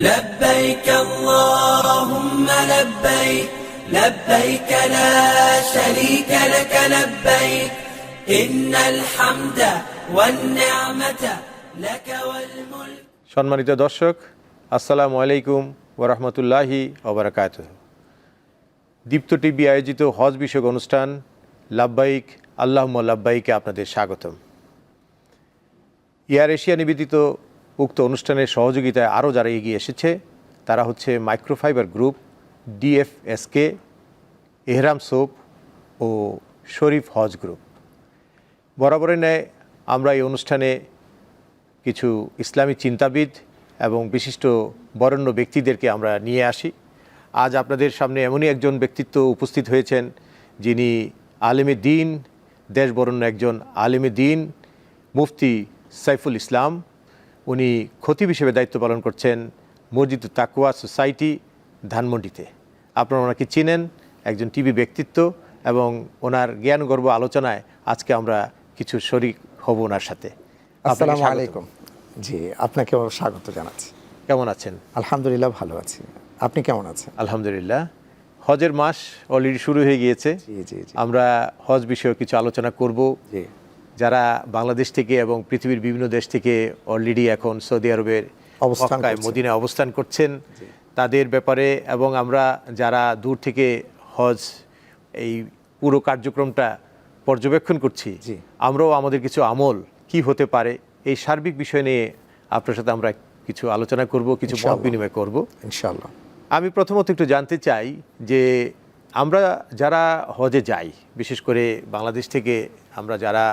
لبيك اللهم لبيك لبيك لا شريك لك لبيك إن الحمد والنعمة لك والملك সম্মানিত দর্শক আসসালামু আলাইকুম ওরহমতুল্লাহি ওবরাকাত দীপ্ত টিভি আয়োজিত হজ বিষয়ক অনুষ্ঠান লাব্বাইক আল্লাহ লাব্বাইকে আপনাদের স্বাগতম এয়ার এশিয়া নিবেদিত উক্ত অনুষ্ঠানের সহযোগিতায় আরও যারা এগিয়ে এসেছে, তারা হচ্ছে মাইক্রোফাইবার গ্রুপ ডিএফএসকে এহরাম সোপ ও শরীফ হজ গ্রুপ বরাবরের ন্যায় আমরা এই অনুষ্ঠানে কিছু ইসলামী চিন্তাবিদ এবং বিশিষ্ট বরেণ্য ব্যক্তিদেরকে আমরা নিয়ে আসি। আজ আপনাদের সামনে এমনই একজন ব্যক্তিত্ব উপস্থিত হয়েছেন, যিনি আলেমে দিন দেশ বরেণ্য একজন আলেমে দিন, মুফতি সাইফুল ইসলাম। উনি খতিব হিসেবে দায়িত্ব পালন করছেন মসজিদ তাকুয়া সোসাইটি ধানমন্ডিতে। আপনারা ওনাকে চিনেন একজন টিভি ব্যক্তিত্ব এবং ওনার জ্ঞানগর্ব আলোচনায় আজকে আমরা কিছু শরিক হব ওনার সাথে। আসসালামু আলাইকুম। জি আপনাকে স্বাগত জানাচ্ছি। কেমন আছেন? আলহামদুলিল্লাহ ভালো আছি। আপনি কেমন আছেন? আলহামদুলিল্লাহ। হজের মাস অলরেডি শুরু হয়ে গিয়েছে। আমরা হজ বিষয়ে কিছু আলোচনা করব। যারা বাংলাদেশ থেকে এবং পৃথিবীর বিভিন্ন দেশ থেকে অলরেডি এখন সৌদি আরবের অবস্থান মক্কায়, মদিনায় অবস্থান করছেন তাদের ব্যাপারে এবং আমরা যারা দূর থেকে হজ এই পুরো কার্যক্রমটা পর্যবেক্ষণ করছি। আমরাও আমাদের কিছু আমল কি হতে পারে এই সার্বিক বিষয় নিয়ে আপনার সাথে আমরা কিছু আলোচনা করব কিছু মত বিনিময় করব। ইনশাল্লাহ আমি প্রথমত একটু জানতে চাই যে আমরা যারা হজে যাই বিশেষ করে বাংলাদেশ থেকে আমরা যারা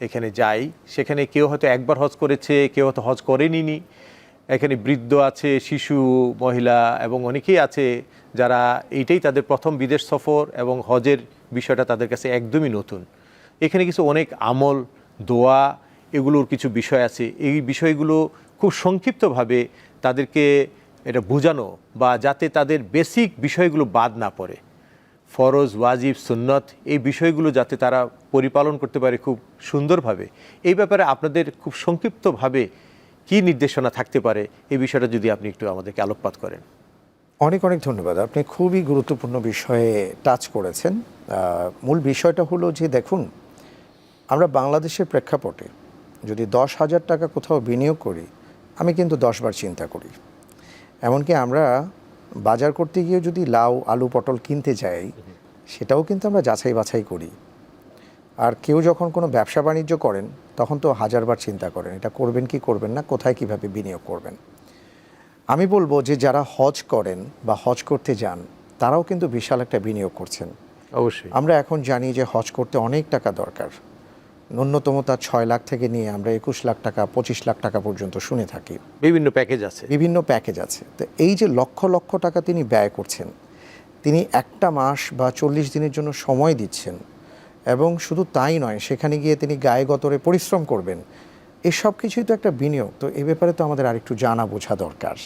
এখানে যাই। সেখানে কেউ হয়তো একবার হজ করেছে, কেউ হয়তো হজ করেনি এখানে বৃদ্ধ আছে, শিশু, মহিলা এবং অনেকেই আছে যারা এইটাই তাদের প্রথম বিদেশ সফর এবং হজের বিষয়টা তাদের কাছে একদমই নতুন। এখানে কিছু অনেক আমল, দোয়া এগুলোর কিছু বিষয় আছে। এই বিষয়গুলো খুব সংক্ষিপ্তভাবে তাদেরকে এটা বোঝানো বা যাতে তাদের বেসিক বিষয়গুলো বাদ না পড়ে। ফরজ, ওয়াজিব, সুন্নত এই বিষয়গুলো যাতে তারা পরিপালন করতে পারে খুব সুন্দরভাবে। এই ব্যাপারে আপনাদের খুব সংক্ষিপ্তভাবে কি নির্দেশনা থাকতে পারে? এই বিষয়টা যদি আপনি একটু আমাদেরকে আলোকপাত করেন। অনেক অনেক ধন্যবাদ। আপনি খুবই গুরুত্বপূর্ণ বিষয়ে টাচ করেছেন। মূল বিষয়টা হলো যে দেখুন, আমরা বাংলাদেশের প্রেক্ষাপটে যদি দশ হাজার টাকা কোথাও বিনিয়োগ করি, আমি কিন্তু দশবার চিন্তা করি। এমনকি আমরা বাজার করতে গিয়ে যদি লাউ আলু পটল কিনতে যাই সেটাও কিন্তু আমরা যাচাই বাছাই করি। আর কেউ যখন কোনো ব্যবসা বাণিজ্য করেন তখন তো হাজারবার চিন্তা করেন এটা করবেন কি করবেন না কোথায় কীভাবে বিনিয়োগ করবেন। আমি বলব যে যারা হজ করেন বা হজ করতে যান তারাও কিন্তু বিশাল একটা বিনিয়োগ করছেন। অবশ্যই। আমরা এখন জানি যে হজ করতে অনেক টাকা দরকার। ন্যূনতম তার ছয় লাখ থেকে নিয়ে আমরা একুশ লাখ টাকা পঁচিশ লাখ টাকা পর্যন্ত শুনে থাকি। বিভিন্ন প্যাকেজ আছে। বিভিন্ন প্যাকেজ আছে। তো এই যে লক্ষ লক্ষ টাকা তিনি ব্যয় করছেন তিনি একটা মাস বা চল্লিশ দিনের জন্য সময় দিচ্ছেন এবং শুধু তাই নয় সেখানে গিয়ে তিনি গায়ে গতরে পরিশ্রম করবেন এসব কিছুই তো একটা বিনিয়োগ। তো এ ব্যাপারে তো আমাদের আরেকটু জানা বোঝা দরকার।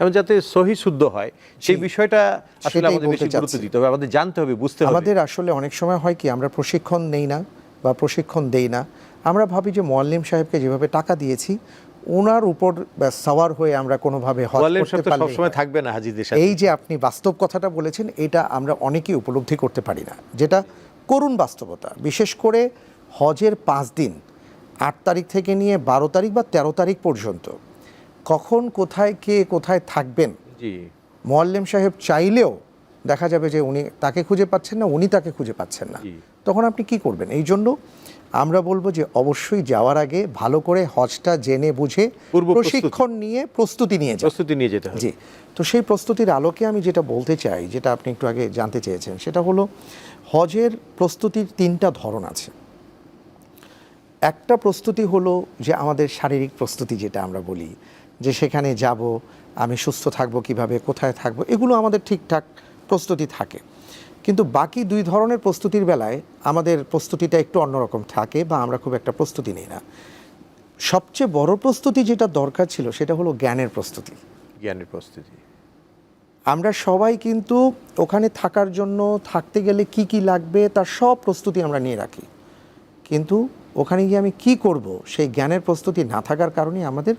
এবং যাতে সহি শুদ্ধ হয় সেই বিষয়টা আসলে আমাদের বেশি গুরুত্ব দিতে হবে। আমাদের জানতে হবে বুঝতে হবে। আমাদের আসলে অনেক সময় হয় কি আমরা প্রশিক্ষণ নেই না বা প্রশিক্ষণ দেই না। আমরা ভাবি যে মোয়াল্লিম সাহেবকে যেভাবে টাকা দিয়েছি ওনার উপর সাওয়ার হয়ে আমরা কোনোভাবে সবসময় থাকবে না হাজিদের এই যে আপনি বাস্তব কথাটা বলেছেন এটা আমরা অনেকেই উপলব্ধি করতে পারি না। যেটা করুণ বাস্তবতা। বিশেষ করে হজের পাঁচ দিন আট তারিখ থেকে নিয়ে বারো তারিখ বা তেরো তারিখ পর্যন্ত কখন কোথায় কে কোথায় থাকবেন? মোয়াল্লেম সাহেব চাইলেও দেখা যাবে যে উনি তাকে খুঁজে পাচ্ছেন না উনি তাকে খুঁজে পাচ্ছেন না। তখন আপনি কি করবেন? এই জন্য আমরা বলব যে অবশ্যই যাওয়ার আগে ভালো করে হজটা জেনে বুঝে প্রশিক্ষণ নিয়ে প্রস্তুতি নিয়ে প্রস্তুতি নিয়ে যেতে জি। তো সেই প্রস্তুতির আলোকে আমি যেটা বলতে চাই যেটা আপনি একটু আগে জানতে চেয়েছেন সেটা হলো হজের প্রস্তুতির তিনটা ধরন আছে। একটা প্রস্তুতি হলো যে আমাদের শারীরিক প্রস্তুতি যেটা আমরা বলি যে সেখানে যাব আমি সুস্থ থাকব কীভাবে কোথায় থাকব এগুলো আমাদের ঠিকঠাক প্রস্তুতি থাকে। কিন্তু বাকি দুই ধরনের প্রস্তুতির বেলায় আমাদের প্রস্তুতিটা একটু অন্যরকম থাকে বা আমরা খুব একটা প্রস্তুতি নিই না। সবচেয়ে বড় প্রস্তুতি যেটা দরকার ছিল সেটা হলো জ্ঞানের প্রস্তুতি। জ্ঞানের প্রস্তুতি। আমরা সবাই কিন্তু ওখানে থাকার জন্য থাকতে গেলে কি কি লাগবে তার সব প্রস্তুতি আমরা নিয়ে রাখি। কিন্তু ওখানে গিয়ে আমি কি করব সেই জ্ঞানের প্রস্তুতি না থাকার কারণে আমাদের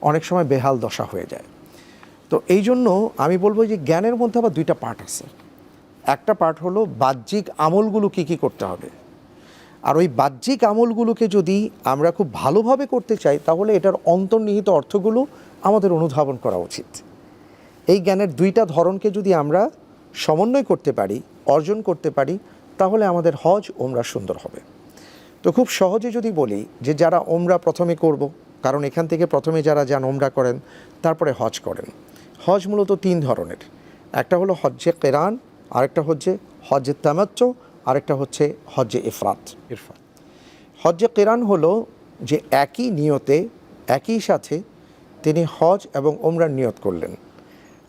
অনেক সময় বেহাল দশা হয়ে যায়। তো এই জন্য আমি বলব যে জ্ঞানের মধ্যে আবার দুইটা পার্ট আছে। একটা পার্ট হলো বাহ্যিক আমলগুলো কী কী করতে হবে। আর ওই বাহ্যিক আমলগুলোকে যদি আমরা খুব ভালোভাবে করতে চাই, তাহলে এটার অন্তর্নিহিত অর্থগুলো আমাদের অনুধাবন করা উচিত। এই জ্ঞানের দুইটা ধরনকে যদি আমরা সমন্বয় করতে পারি, অর্জন করতে পারি, তাহলে আমাদের হজ ওমরা সুন্দর হবে। তো খুব সহজে যদি বলি যে যারা ওমরা প্রথমে করব, কারণ এখান থেকে প্রথমে যারা যান ওমরা করেন, তারপরে হজ করেন। হজ মূলত তিন ধরনের। একটা হলো হজ্জে কেরান আরেকটা হচ্ছে হজ্জে তামাচ্চ আরেকটা হচ্ছে হজ্জে ইফরাত। ইরফান হজ্জে কেরান হলো যে একই নিয়তে একই সাথে তিনি হজ এবং ওমরার নিয়ত করলেন।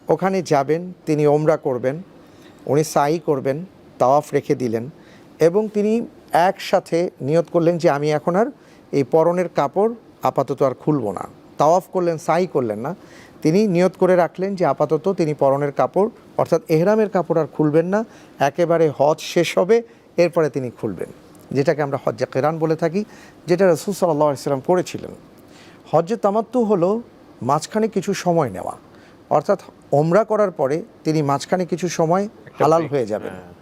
ওখানে যাবেন তিনি ওমরা করবেন উনি সাই করবেন তাওয়াফ রেখে দিলেন এবং তিনি একসাথে নিয়ত করলেন যে আমি এখন আর এই পরনের কাপড় আপাতত আর খুলব না। তাওয়াফ করলেন সাই করলেন না। তিনি নিয়ত করে রাখলেন যে আপাতত তিনি পরনের কাপড় অর্থাৎ এহরামের কাপড় আর খুলবেন না একেবারে হজ শেষ হবে এরপরে তিনি খুলবেন যেটাকে আমরা হজ্জে কেরান বলে থাকি যেটা রসুল সাল্লাহ ইসলাম করেছিলেন। হজ্জে তামাত্তু হলো মাঝখানে কিছু সময় নেওয়া অর্থাৎ ওমরা করার পরে তিনি মাঝখানে কিছু সময় হালাল হয়ে যাবেন। হ্যাঁ।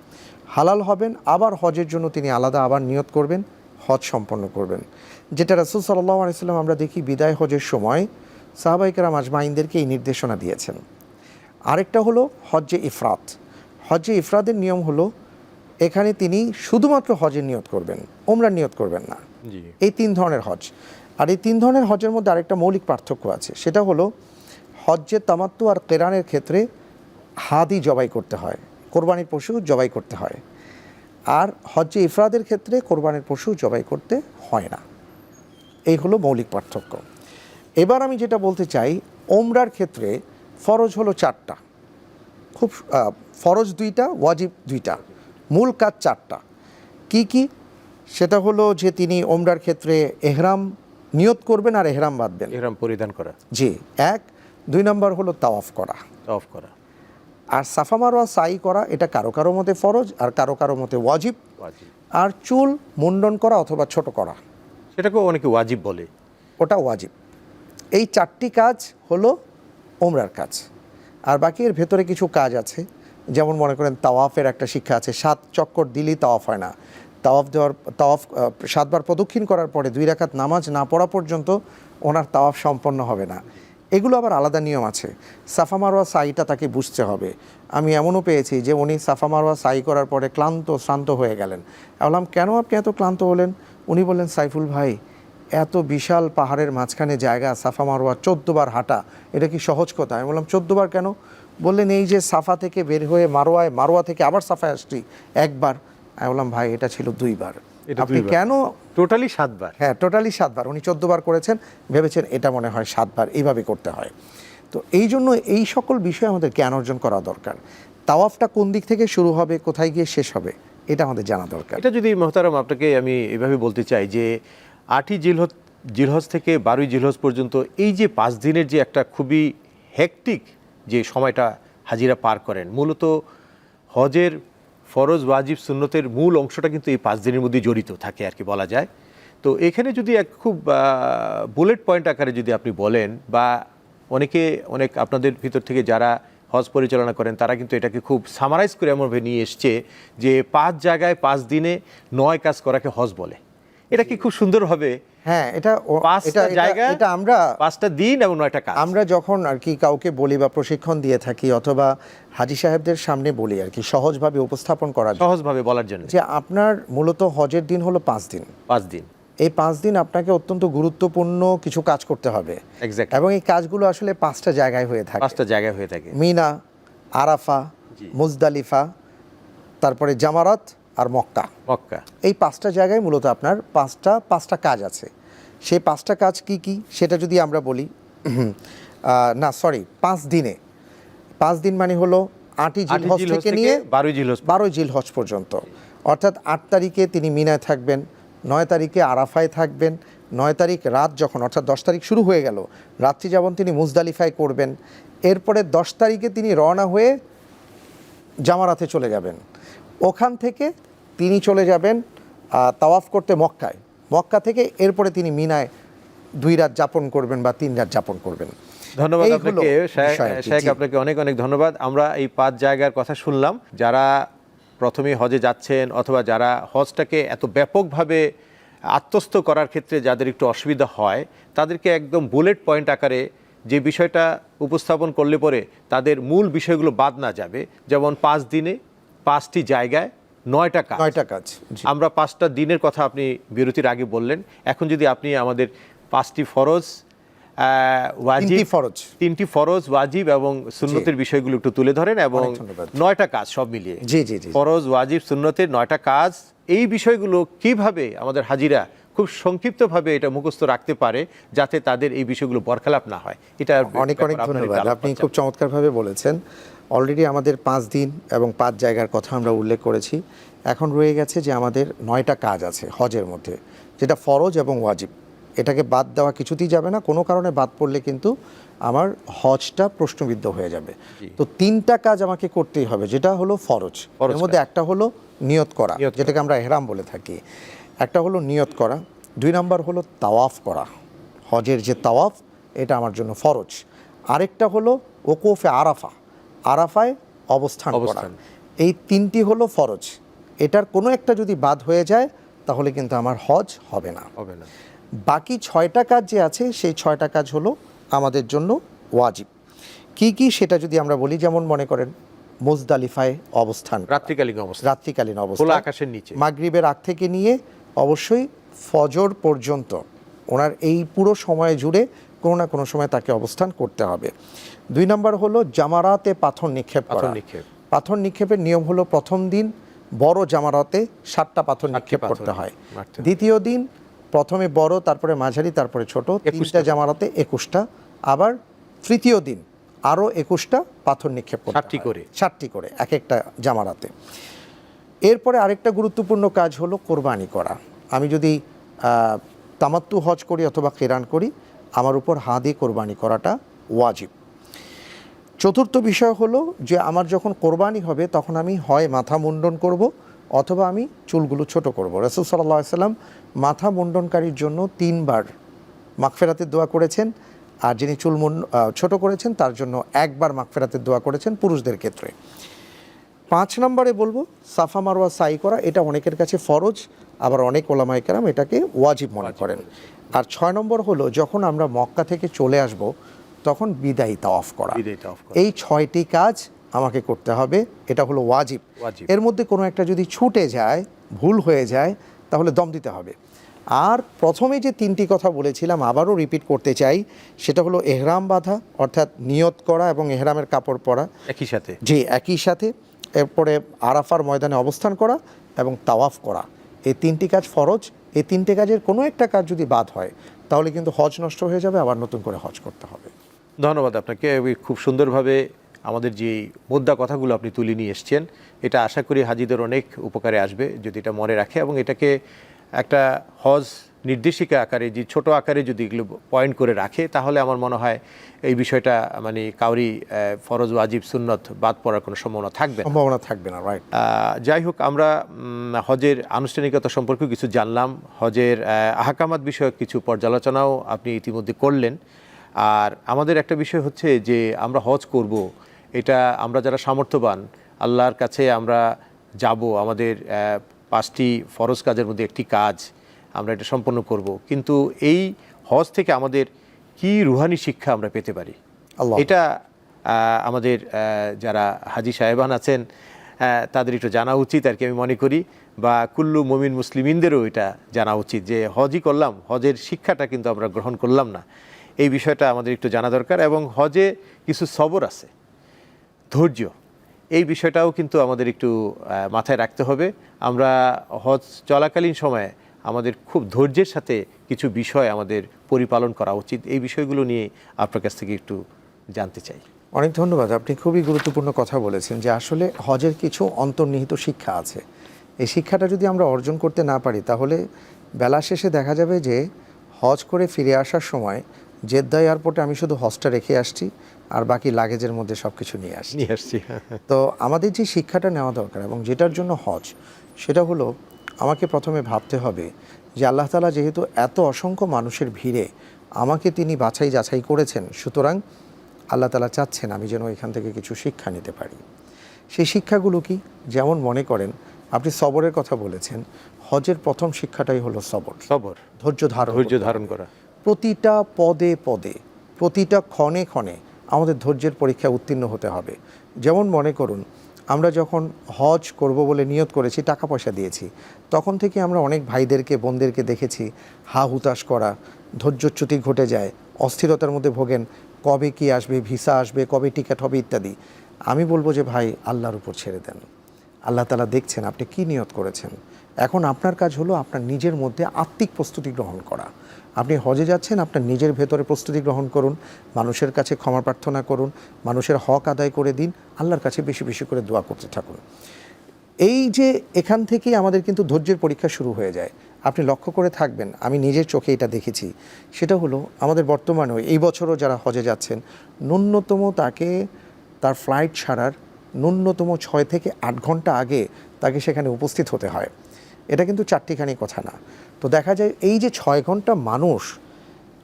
হালাল হবেন আবার হজের জন্য তিনি আলাদা আবার নিয়ত করবেন হজ সম্পন্ন করবেন। যেটা রাসুল সাল্লাহ আলাইসাল্লাম আমরা দেখি বিদায় হজের সময় সাহাবাইকেরাম আজমাইনদেরকে এই নির্দেশনা দিয়েছেন। আরেকটা হলো হজ্জে ইফরাত। হজ্জে ইফরাদের নিয়ম হলো এখানে তিনি শুধুমাত্র হজের নিয়ত করবেন ওমরার নিয়ত করবেন না। জি। এই তিন ধরনের হজ। আর এই তিন ধরনের হজের মধ্যে আরেকটা মৌলিক পার্থক্য আছে সেটা হলো হজ্জে তামাত্তু আর কেরানের ক্ষেত্রে হাদি জবাই করতে হয় কোরবানির পশু জবাই করতে হয়। আর হজ্জে ইফরাদের ক্ষেত্রে কোরবানির পশু জবাই করতে হয় না। এই হলো মৌলিক পার্থক্য। এবার আমি যেটা বলতে চাই ওমরার ক্ষেত্রে ফরজ হলো চারটা। খুব ফরজ দুইটা ওয়াজিব দুইটা। মূল কাজ চারটা। কি কি? সেটা হলো যে তিনি ওমরার ক্ষেত্রে এহরাম নিয়ত করবেন আর এহরাম বাঁধবেন এহরাম পরিধান করা। জি এক। দুই নম্বর হলো তাওয়াফ করা। অফ করা। আর সাফা মারোয়া সাই করা এটা কারও কারও মতে ফরজ আর কারও কারও মতে ওয়াজিব। ওয়াজিব। আর চুল মুন্ডন করা অথবা ছোট করা। সেটাকেও অনেকে ওয়াজিব বলে। ওটা ওয়াজিব। এই চারটি কাজ হলো ওমরার কাজ। আর বাকি এর ভেতরে কিছু কাজ আছে। যেমন মনে করেন তাওয়াফের একটা শিক্ষা আছে, সাত চক্কর দিলেই তাওয়াফ হয় না। তাওয়াফ দেওয়ার, তাওয়াফ সাতবার প্রদক্ষিণ করার পরে দুই রাকাত নামাজ না পড়া পর্যন্ত ওনার তাওয়াফ সম্পন্ন হবে না। এগুলো আবার আলাদা নিয়ম আছে। সাফা মারোয়া সাইটা তাকে বুঝতে হবে। আমি এমনও পেয়েছি যে উনি সাফা মারোয়া সাই করার পরে ক্লান্ত, শ্রান্ত হয়ে গেলেন। বললাম, কেন আপনি এত ক্লান্ত হলেন? উনি বললেন, সাইফুল ভাই এত বিশাল পাহাড়ের মাঝখানে জায়গা সাফা মারোয়া চোদ্দবার হাঁটা এটা কি সহজ কথা? আমি বললাম চোদ্দবার কেন? বললেন এই যে সাফা থেকে বের হয়ে মারোয়ায় মারোয়া থেকে আবার সাফায় আসছি একবার। আমি বললাম ভাই এটা ছিল দুইবার আপনি কেন টোটালি সাতবার হ্যাঁ টোটালি সাতবার উনি চোদ্দবার করেছেন ভেবেছেন এটা মনে হয় সাতবার এইভাবে করতে হয়। তো এই জন্য এই সকল বিষয়ে আমাদের জ্ঞান অর্জন করা দরকার। তাওয়াফটা কোন দিক থেকে শুরু হবে কোথায় গিয়ে শেষ হবে এটা আমাদের জানা দরকার। এটা যদি মোহতারাম আপনাকে আমি এভাবে বলতে চাই যে আটই জিলহজ জিলহজ থেকে বারোই জিলহজ পর্যন্ত এই যে পাঁচ দিনের যে একটা খুবই হেকটিক যে সময়টা হাজিরা পার করেন, মূলত হজের ফরজ, ওয়াজিব, সুন্নতের মূল অংশটা কিন্তু এই পাঁচ দিনের মধ্যে জড়িত থাকে আর কি বলা যায়। তো এখানে যদি এক খুব বুলেট পয়েন্ট আকারে যদি আপনি বলেন বা অনেকে, অনেক আপনাদের ভিতর থেকে যারা হজ পরিচালনা করেন, তারা কিন্তু এটাকে খুব সামারাইজ করে এমনভাবে নিয়ে এসছে যে পাঁচ জায়গায় পাঁচ দিনে নয় কাজ করাকে হজ বলে। এটা কি খুব সুন্দর হবে? হ্যাঁ এটা পাঁচটা এটা জায়গা এটা আমরা পাঁচটা দিন এবং নয়টা কাজ। আমরা যখন আর কি কাউকে বলি বা প্রশিক্ষণ দিয়ে থাকি অথবা হাজি সাহেবদের সামনে বলি আর কি সহজভাবে উপস্থাপন করার সহজভাবে বলার জন্য। যে আপনার মূলত হজের দিন হলো পাঁচ দিন। পাঁচ দিন। এই পাঁচ দিন আপনাকে অত্যন্ত গুরুত্বপূর্ণ কিছু কাজ করতে হবে. এবং এই কাজগুলো আসলে পাঁচটা জায়গায় হয়ে থাকে। পাঁচটা জায়গায় হয়ে থাকে। মিনা আরাফা মুজদালিফা তারপরে জামারাত আর মক্কা। মক্কা। এই পাঁচটা জায়গায় মূলত আপনার পাঁচটা পাঁচটা কাজ আছে। সেই পাঁচটা কাজ কি কি? সেটা যদি আমরা বলি না সরি পাঁচ দিনে। পাঁচ দিন মানে হলো আটই জিল হজ থেকে নিয়ে বারোই জিলহজ বারোই জিলহজ পর্যন্ত। অর্থাৎ আট তারিখে তিনি মিনায় থাকবেন নয় তারিখে আরাফায় থাকবেন নয় তারিখ রাত যখন অর্থাৎ দশ তারিখ শুরু হয়ে গেল রাত্রি যেমন তিনি মুজদালিফায় করবেন। এরপরে দশ তারিখে তিনি রওনা হয়ে জামারাতে চলে যাবেন। ওখান থেকে তিনি চলে যাবেন তাওয়াফ করতে মক্কায়। মক্কা থেকে এরপরে তিনি মিনায় দুই রাত যাপন করবেন বা তিন রাত যাপন করবেন। ধন্যবাদ আপনাকে। জি। আপনাকে অনেক অনেক ধন্যবাদ। আমরা এই পাঁচ জায়গার কথা শুনলাম। যারা প্রথমে হজে যাচ্ছেন অথবা যারা হজটাকে এত ব্যাপকভাবে আত্মস্থ করার ক্ষেত্রে যাদের একটু অসুবিধা হয় তাদেরকে একদম বুলেট পয়েন্ট আকারে যে বিষয়টা উপস্থাপন করলে পরে তাদের মূল বিষয়গুলো বাদ না যাবে। যেমন পাঁচ দিনে পাঁচটি জায়গায় নয়টা কাজ। নয়টা কাজ আমরা পাঁচটা দিনের কথা আপনি বিরতির আগে বললেন। এখন যদি আপনি আমাদের পাঁচটি ফরজ ওয়াজিব ফরজ। তিনটি ফরজ ওয়াজিব এবং সুন্নতের বিষয়গুলো একটু তুলে ধরেন এবং নয়টা কাজ সব মিলিয়ে। জি, জি, জি। ফরজ ওয়াজিব সুন্নতের নয়টা কাজ এই বিষয়গুলো কীভাবে আমাদের হাজিরা খুব সংক্ষিপ্তভাবে এটা মুখস্থ রাখতে পারে যাতে তাদের এই বিষয়গুলো বরখালাপ না হয়? এটা অনেক অনেক ধন্যবাদ। আপনি খুব চমৎকারভাবে বলেছেন। অলরেডি আমাদের পাঁচ দিন এবং পাঁচ জায়গার কথা আমরা উল্লেখ করেছি। এখন রয়ে গেছে যে আমাদের নয়টা কাজ আছে হজের মধ্যে যেটা ফরজ এবং ওয়াজিব। এটাকে বাদ দেওয়া কিছুতেই যাবে না কোনো কারণে বাদ পড়লে কিন্তু আমার হজটা প্রশ্নবিদ্ধ হয়ে যাবে। তো তিনটা কাজ আমাকে করতেই হবে যেটা হলো ফরজ। এর মধ্যে একটা হলো নিয়ত করা। যেটাকে আমরা এহরাম বলে থাকি। একটা হলো নিয়ত করা দুই নাম্বার হলো তাওয়াফ করা। হজের যে তাওয়াফ এটা আমার জন্য ফরজ। আরেকটা হলো ওকুফে আরাফা। আরাফায় অবস্থান করা। এই তিনটি হলো ফরজ। এটার কোনো একটা যদি বাদ হয়ে যায় তাহলে কিন্তু আমার হজ হবে না। হবে না। বাকি ছয়টা কাজ যে আছে সেই ছয়টা কাজ হলো আমাদের জন্য ওয়াজিব। কি কি সেটা যদি আমরা বলি যেমন মনে করেন মুজদালিফায় অবস্থান রাত্রিকালীন অবস্থা। রাত্রিকালীন অবস্থা। আকাশের নিচে। মাগরিবের আগ থেকে নিয়ে অবশ্যই ফজর পর্যন্ত ওনার এই পুরো সময় জুড়ে কোনো না কোনো সময় তাকে অবস্থান করতে হবে। দুই নম্বর হলো জামারাতে পাথর নিক্ষেপ পাথর করা নিক্ষেপ। পাথর নিক্ষেপের নিয়ম হলো প্রথম দিন বড় জামারাতে সাতটা পাথর নিক্ষেপ করতে হয়। দ্বিতীয় দিন প্রথমে বড় তারপরে মাঝারি তারপরে ছোট তিনটা জামারাতে একুশটা। আবার তৃতীয় দিন আরও একুশটা পাথর নিক্ষেপ করতে ষাটটি করে। ষাটটি করে এক একটা জামারাতে। এরপরে আরেকটা গুরুত্বপূর্ণ কাজ হলো কোরবানি করা। আমি যদি তামাত্তু হজ করি অথবা কেরান করি আমার উপর হাঁ দিয়ে কোরবানি করাটা ওয়াজিব। চতুর্থ বিষয় হলো যে আমার যখন কোরবানি হবে তখন আমি হয় মাথা মুন্ডন করব অথবা আমি চুলগুলো ছোট করব। রসুল সাল্লাহ সাল্লাম মাথা মুন্ডনকারীর জন্য তিনবার মাগফেরাতের দোয়া করেছেন আর যিনি চুল মুন্ড আহ, ছোট করেছেন তার জন্য একবার মাগফেরাতের দোয়া করেছেন পুরুষদের ক্ষেত্রে। পাঁচ নম্বরে বলব সাফা মারোয়া সাই করা এটা অনেকের কাছে ফরজ আবার অনেক ওলামাই কেরাম এটাকে ওয়াজিব মনে করেন। আর ছয় নম্বর হলো যখন আমরা মক্কা থেকে চলে আসব তখন বিদায়ী তাওয়াফ করা। তাওয়াফ করা। এই ছয়টি কাজ আমাকে করতে হবে এটা হলো ওয়াজিব। ওয়াজিব। এর মধ্যে কোনো একটা যদি ছুটে যায় ভুল হয়ে যায় তাহলে দম দিতে হবে। আর প্রথমে যে তিনটি কথা বলেছিলাম আবারও রিপিট করতে চাই সেটা হলো এহরাম বাঁধা অর্থাৎ নিয়ত করা এবং এহরামের কাপড় পরা। একই সাথে। জি একই সাথে। এরপরে আরাফার ময়দানে অবস্থান করা এবং তাওয়াফ করা। এই তিনটি কাজ ফরজ এই তিনটে কাজের কোনো একটা কাজ যদি বাদ হয়, তাহলে কিন্তু হজ নষ্ট হয়ে যাবে, আবার নতুন করে হজ করতে হবে। ধন্যবাদ আপনাকে খুব সুন্দরভাবে আমাদের যে মুদ্রা কথাগুলো আপনি তুলে নিয়ে এসছেন, এটা আশা করি হাজিদের অনেক উপকারে আসবে, যদি এটা মনে রাখে এবং এটাকে একটা হজ নির্দেশিকা আকারে যে ছোট আকারে যদি এগুলো পয়েন্ট করে রাখে তাহলে আমার মনে হয় এই বিষয়টা মানে কাউরি ফরজ ওয়াজিব সুন্নত বাদ পড়ার কোনো সম্ভাবনা থাকবে সম্ভাবনা থাকবে না রাইট যাই হোক আমরা হজের আনুষ্ঠানিকতা সম্পর্কে কিছু জানলাম। হজের আহ, আহকামাত বিষয়ক কিছু পর্যালোচনাও আপনি ইতিমধ্যে করলেন। আর আমাদের একটা বিষয় হচ্ছে যে আমরা হজ করব এটা আমরা যারা সামর্থ্যবান আল্লাহর কাছে আমরা যাব আমাদের পাঁচটি ফরজ কাজের মধ্যে একটি কাজ। আমরা এটা সম্পন্ন করব। কিন্তু এই হজ থেকে আমাদের কি রুহানি শিক্ষা আমরা পেতে পারি? এটা আমাদের যারা হাজি সাহেবান আছেন তাদের একটু জানা উচিত আর কি আমি মনে করি বা কুল্লু মমিন মুসলিমিনদেরও এটা জানা উচিত যে হজই করলাম হজের শিক্ষাটা কিন্তু আমরা গ্রহণ করলাম না। এই বিষয়টা আমাদের একটু জানা দরকার এবং হজে কিছু সবর আছে ধৈর্য। এই বিষয়টাও কিন্তু আমাদের একটু মাথায় রাখতে হবে। আমরা হজ চলাকালীন সময়ে আমাদের খুব ধৈর্যের সাথে কিছু বিষয় আমাদের পরিপালন করা উচিত। এই বিষয়গুলো নিয়ে আপনার কাছ থেকে একটু জানতে চাই। অনেক ধন্যবাদ। আপনি খুবই গুরুত্বপূর্ণ কথা বলেছেন যে আসলে হজের কিছু অন্তর্নিহিত শিক্ষা আছে। এই শিক্ষাটা যদি আমরা অর্জন করতে না পারি তাহলে বেলা শেষে দেখা যাবে যে হজ করে ফিরে আসার সময় জেদ্দা এয়ারপোর্টে আমি শুধু হজটা রেখে আসছি আর বাকি লাগেজের মধ্যে সব কিছু নিয়ে আসছি। নিয়ে আসছি। তো আমাদের যে শিক্ষাটা নেওয়া দরকার এবং যেটার জন্য হজ সেটা হলো আমাকে প্রথমে ভাবতে হবে যে আল্লাহ তালা যেহেতু এত অসংখ্য মানুষের ভিড়ে আমাকে তিনি বাছাই যাচাই করেছেন সুতরাং আল্লাহ তালা চাচ্ছেন আমি যেন এখান থেকে কিছু শিক্ষা নিতে পারি। সেই শিক্ষাগুলো কি? যেমন মনে করেন আপনি সবরের কথা বলেছেন হজের প্রথম শিক্ষাটাই হলো সবর। সবর। ধৈর্য ধারণ ধৈর্য ধারণ করা। প্রতিটা পদে পদে প্রতিটা ক্ষণে ক্ষণে আমাদের ধৈর্যের পরীক্ষা উত্তীর্ণ হতে হবে। যেমন মনে করুন আমরা যখন হজ করব বলে নিয়ত করেছি টাকা পয়সা দিয়েছি, তখন থেকে আমরা অনেক ভাইদেরকে, বোনদেরকে দেখেছি, হা হুতাশ করা, ধৈর্যচ্যুতি ঘটে যায়, অস্থিরতার মধ্যে ভোগেন, কবে কি আসবে, ভিসা আসবে, কবে টিকিট হবে ইত্যাদি। আমি বলব যে ভাই, আল্লাহর উপর ছেড়ে দেন। আল্লাহ তালা দেখছেন আপনি কি নিয়ত করেছেন। এখন আপনার কাজ হলো আপনার নিজের মধ্যে আত্মিক প্রস্তুতি গ্রহণ করা। আপনি হজে যাচ্ছেন, আপনার নিজের ভেতরে প্রস্তুতি গ্রহণ করুন, মানুষের কাছে ক্ষমা প্রার্থনা করুন, মানুষের হক আদায় করে দিন, আল্লাহর কাছে বেশি বেশি করে দোয়া করতে থাকুন। এই যে এখান থেকেই আমাদের কিন্তু ধৈর্যের পরীক্ষা শুরু হয়ে যায়। আপনি লক্ষ্য করে থাকবেন, আমি নিজের চোখে এটা দেখেছি। সেটা হলো আমাদের বর্তমানেও এই বছরও যারা হজে যাচ্ছেন, ন্যূনতম তাকে তার ফ্লাইট ছাড়ার ন্যূনতম ছয় থেকে আট ঘণ্টা আগে তাকে সেখানে উপস্থিত হতে হয়। এটা কিন্তু চারটিখানি কথা না। তো দেখা যায় এই যে ছয় ঘণ্টা মানুষ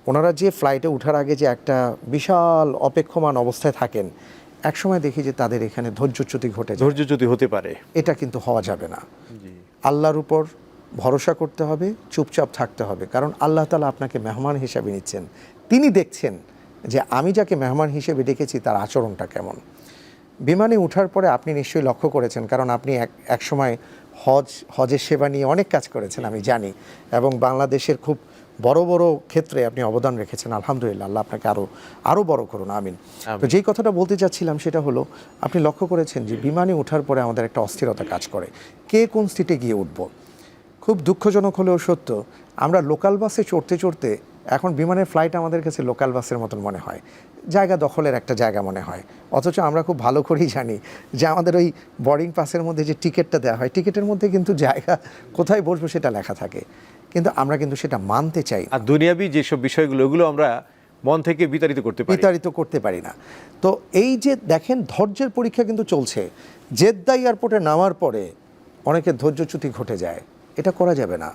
ওনারা যে ফ্লাইটে ওঠার আগে যে একটা বিশাল অপেক্ষমান অবস্থায় থাকেন একসময় দেখি যে তাদের এখানে ধৈর্যচ্যুতি ঘটে ধৈর্যচ্যুতি হতে পারে। এটা কিন্তু হওয়া যাবে না। আল্লাহর উপর ভরসা করতে হবে চুপচাপ থাকতে হবে। কারণ আল্লাহ তালা আপনাকে মেহমান হিসাবে নিচ্ছেন। তিনি দেখছেন যে আমি যাকে মেহমান হিসেবে ডেকেছি তার আচরণটা কেমন। বিমানে ওঠার পরে আপনি নিশ্চয়ই লক্ষ্য করেছেন কারণ আপনি এক এক সময় হজ হজের সেবা নিয়ে অনেক কাজ করেছেন আমি জানি। এবং বাংলাদেশের খুব বড় বড় ক্ষেত্রে আপনি অবদান রেখেছেন আলহামদুলিল্লাহ। আল্লাহ আপনাকে আরও আরও বড় করুন আমিন। তো যেই কথাটা বলতে চাচ্ছিলাম সেটা হলো আপনি লক্ষ্য করেছেন যে বিমানে ওঠার পরে আমাদের একটা অস্থিরতা কাজ করে। কে কোন সিটে গিয়ে উঠবো? খুব দুঃখজনক হলেও সত্য আমরা লোকাল বাসে চড়তে চড়তে এখন বিমানের ফ্লাইট আমাদের কাছে লোকাল বাসের মতন মনে হয়। জায়গা দখলের একটা জায়গা মনে হয়। অথচ আমরা খুব ভালো করেই জানি যে আমাদের ওই বোর্ডিং পাসের মধ্যে যে টিকিটটা দেওয়া হয় টিকিটের মধ্যে কিন্তু জায়গা কোথায় বসবো সেটা লেখা থাকে। কিন্তু আমরা কিন্তু সেটা মানতে চাই আর দুনিয়াবি যেসব বিষয়গুলো ওগুলো আমরা মন থেকে বিতাড়িত করতে পারি। বিতাড়িত করতে পারি না। তো এই যে দেখেন ধৈর্যের পরীক্ষা কিন্তু চলছে। জেদ্দা এয়ারপোর্টে নামার পরে অনেকের ধৈর্যচ্যুতি ঘটে যায়। এটা করা যাবে না।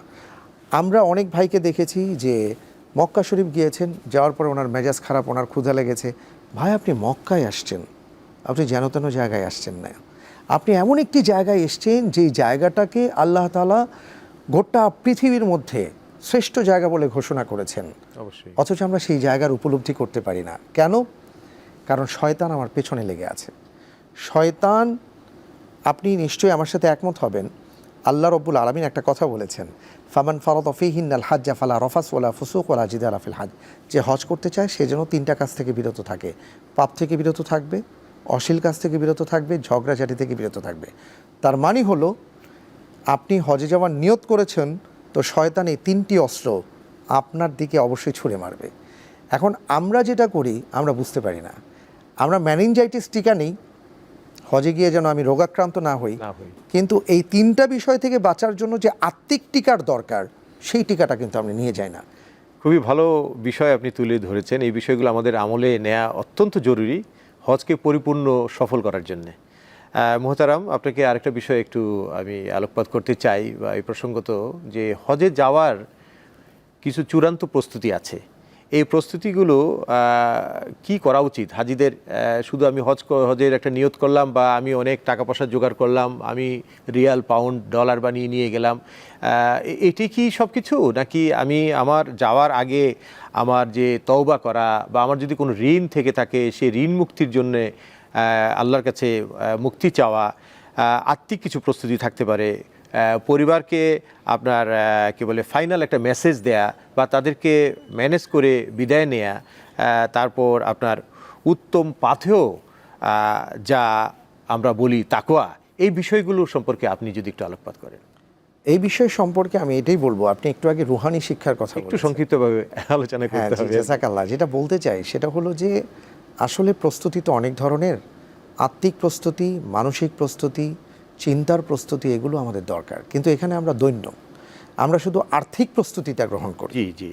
আমরা অনেক ভাইকে দেখেছি যে মক্কা শরীফ গিয়েছেন যাওয়ার পরে ওনার মেজাজ খারাপ ওনার ক্ষুধা লেগেছে। ভাই আপনি মক্কায় আসছেন। আপনি যেন তেন জায়গায় আসছেন না। আপনি এমন একটি জায়গায় এসছেন যেই জায়গাটাকে আল্লাহ তালা গোটা পৃথিবীর মধ্যে শ্রেষ্ঠ জায়গা বলে ঘোষণা করেছেন। অবশ্যই। অথচ আমরা সেই জায়গার উপলব্ধি করতে পারি না। কেন? কারণ শয়তান আমার পেছনে লেগে আছে। শয়তান আপনি নিশ্চয়ই আমার সাথে একমত হবেন। আল্লাহ রব্বুল আলমিন একটা কথা বলেছেন। ফামান ফারত অফিহিন আল হাজ্জা ফালা রফাস ওলা ফুসুক ওলা জিদা আলাফিল হাজ যে হজ করতে চায়, সে যেন তিনটা কাজ থেকে বিরত থাকে। পাপ থেকে বিরত থাকবে, অশ্লীল কাজ থেকে বিরত থাকবে, ঝগড়াঝাটি থেকে বিরত থাকবে। তার মানে হলো, আপনি হজে যাওয়ার নিয়ত করেছেন, তো শয়তান এই তিনটি অস্ত্র আপনার দিকে অবশ্যই ছুঁড়ে মারবে। এখন আমরা যেটা করি, আমরা বুঝতে পারি না। আমরা ম্যানিনজাইটিস টিকা নেই হজে গিয়ে যেন আমি রোগাক্রান্ত না হই। না হই। কিন্তু এই তিনটা বিষয় থেকে বাঁচার জন্য যে আত্মিক টিকার দরকার সেই টিকাটা কিন্তু আমরা নিয়ে যাই না। খুবই ভালো বিষয় আপনি তুলে ধরেছেন। এই বিষয়গুলো আমাদের আমলে নেওয়া অত্যন্ত জরুরি হজকে পরিপূর্ণ সফল করার জন্যে। মোহতারাম আপনাকে আরেকটা বিষয় একটু আমি আলোকপাত করতে চাই বা এই প্রসঙ্গত যে হজে যাওয়ার কিছু চূড়ান্ত প্রস্তুতি আছে। এই প্রস্তুতিগুলো কি করা উচিত? হাজিদের শুধু আমি হজ হজের একটা নিয়ত করলাম বা আমি অনেক টাকা পয়সা জোগাড় করলাম, আমি রিয়াল, পাউন্ড, ডলার বানিয়ে নিয়ে গেলাম এটি কি সব কিছু নাকি আমি আমার যাওয়ার আগে আমার যে তওবা করা বা আমার যদি কোনো ঋণ থেকে থাকে, সেই ঋণ মুক্তির জন্যে আল্লাহর কাছে মুক্তি চাওয়া আত্মিক কিছু প্রস্তুতি থাকতে পারে পরিবারকে আপনার কি বলে ফাইনাল একটা মেসেজ দেয়া বা তাদেরকে ম্যানেজ করে বিদায় নেয়া তারপর আপনার উত্তম পাথেও যা আমরা বলি তাকোয়া এই বিষয়গুলো সম্পর্কে আপনি যদি একটু আলোকপাত করেন। এই বিষয় সম্পর্কে আমি এটাই বলব আপনি একটু আগে রুহানি শিক্ষার কথা একটু সংক্ষিপ্তভাবে আলোচনা হ্যাঁ করতে জি, হবে। যেটা বলতে চাই সেটা হলো যে আসলে প্রস্তুতি তো অনেক ধরনের আত্মিক প্রস্তুতি মানসিক প্রস্তুতি চিন্তার প্রস্তুতি এগুলো আমাদের দরকার। কিন্তু এখানে আমরা দৈন্য। আমরা শুধু আর্থিক প্রস্তুতিটা গ্রহণ করি। জি জি।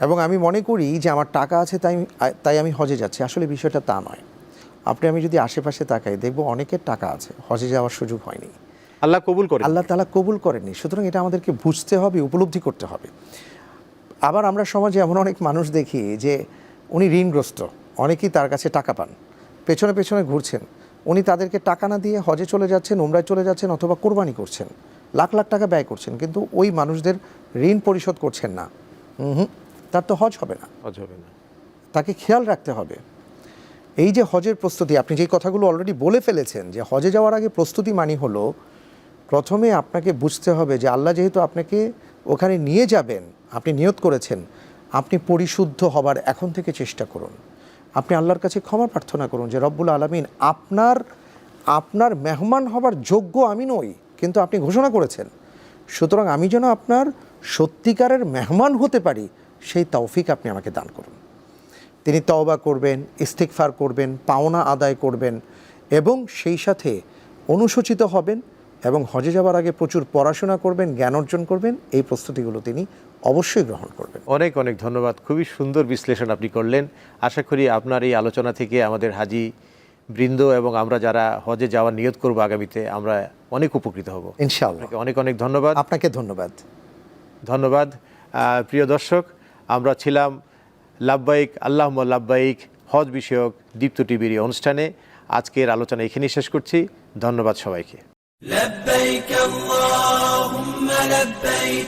এবং আমি মনে করি যে আমার টাকা আছে তাই তাই আমি হজে যাচ্ছি। আসলে বিষয়টা তা নয়। আপনি আমি যদি আশেপাশে তাকাই দেখব অনেকের টাকা আছে। হজে যাওয়ার সুযোগ হয়নি। আল্লাহ কবুল করে আল্লাহ তালা কবুল করেননি। সুতরাং এটা আমাদেরকে বুঝতে হবে উপলব্ধি করতে হবে। আবার আমরা সমাজে এমন অনেক মানুষ দেখি যে উনি ঋণগ্রস্ত। অনেকেই তার কাছে টাকা পান। পেছনে পেছনে ঘুরছেন। উনি তাদেরকে টাকা না দিয়ে হজে চলে যাচ্ছেন উমরায় চলে যাচ্ছেন অথবা কোরবানি করছেন। লাখ লাখ টাকা ব্যয় করছেন কিন্তু ওই মানুষদের ঋণ পরিশোধ করছেন না। হুম তার তো হজ হবে না। হজ হবে না। তাকে খেয়াল রাখতে হবে। এই যে হজের প্রস্তুতি আপনি যেই কথাগুলো অলরেডি বলে ফেলেছেন যে হজে যাওয়ার আগে প্রস্তুতি মানি হলো প্রথমে আপনাকে বুঝতে হবে যে আল্লাহ যেহেতু আপনাকে ওখানে নিয়ে যাবেন আপনি নিয়ত করেছেন আপনি পরিশুদ্ধ হবার এখন থেকে চেষ্টা করুন। আপনি আল্লাহর কাছে ক্ষমা প্রার্থনা করুন যে রব্বুল আলমিন আপনার আপনার মেহমান হবার যোগ্য আমি নই, কিন্তু আপনি ঘোষণা করেছেন। সুতরাং আমি যেন আপনার সত্যিকারের মেহমান হতে পারি, সেই তৌফিক আপনি আমাকে দান করুন। তিনি তওবা করবেন ইস্তিকফার করবেন, পাওনা আদায় করবেন এবং সেই সাথে অনুসূচিত হবেন এবং হজে যাওয়ার আগে প্রচুর পড়াশোনা করবেন, জ্ঞান অর্জন করবেন, এই প্রস্তুতিগুলো তিনি অবশ্যই গ্রহণ করবেন অনেক অনেক ধন্যবাদ খুবই সুন্দর বিশ্লেষণ আপনি করলেন আশা করি আপনার এই আলোচনা থেকে আমাদের হাজি বৃন্দ এবং আমরা যারা হজে যাওয়ার নিয়ত করব আগামীতে আমরা অনেক উপকৃত হব ইনশাআল্লাহ আপনাকে অনেক অনেক ধন্যবাদ আপনাকে ধন্যবাদ ধন্যবাদ আহ, প্রিয় দর্শক আমরা ছিলাম লাভবাইক আল্লাহ লাভবাইক হজ বিষয়ক দীপ্ত টিভির এই অনুষ্ঠানে আজকের আলোচনা এখানেই শেষ করছি ধন্যবাদ সবাইকে لبيك اللهم لبيك